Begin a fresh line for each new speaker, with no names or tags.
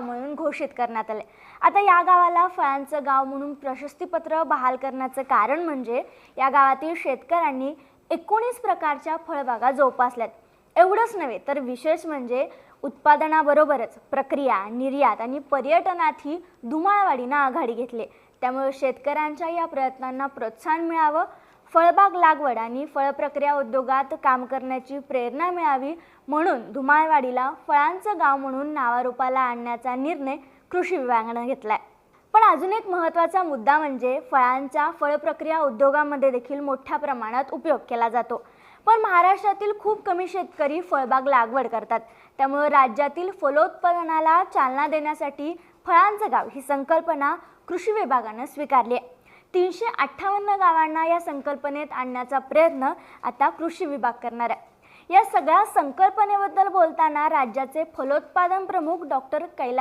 म्हणून घोषित करण्यात आले. आता या गावाला फळांचं गाव म्हणून प्रशस्तीपत्र बहाल करण्याचं कारण म्हणजे या गावातील शेतकऱ्यांनी एकोणीस प्रकारच्या फळबागा जोपासल्यात. एवढंच नव्हे तर विशेष म्हणजे उत्पादनाबरोबरच प्रक्रिया निर्यात आणि पर्यटनातही धुमाळवाडीनं आघाडी घेतली. त्यामुळे शेतकऱ्यांच्या या प्रयत्नांना प्रोत्साहन मिळावं फळबाग लागवड आणि फळप्रक्रिया उद्योगात काम करण्याची प्रेरणा मिळावी म्हणून धुमाळवाडीला फळांचं गाव म्हणून नावारूपाला आणण्याचा निर्णय कृषी विभागानं घेतलाय. पण अजून एक महत्त्वाचा मुद्दा म्हणजे फळांच्या फळप्रक्रिया उद्योगामध्ये देखील मोठ्या प्रमाणात उपयोग केला जातो. पण महाराष्ट्रातील खूप कमी शेतकरी फळबाग लागवड करतात. त्यामुळे राज्यातील फलोत्पादनाला चालना देण्यासाठी फळांचं गाव ही संकल्पना कृषी विभागानं स्वीकारली आहे. तीनशे अठ्ठावन्न गावांना या संकल्पनेत आणण्याचा प्रयत्न आता कृषी विभाग करणार आहे. या सगळ्या संकल्पनेबद्दल बोलताना राज्याचे फलोत्पादन प्रमुख डॉक्टर कैलास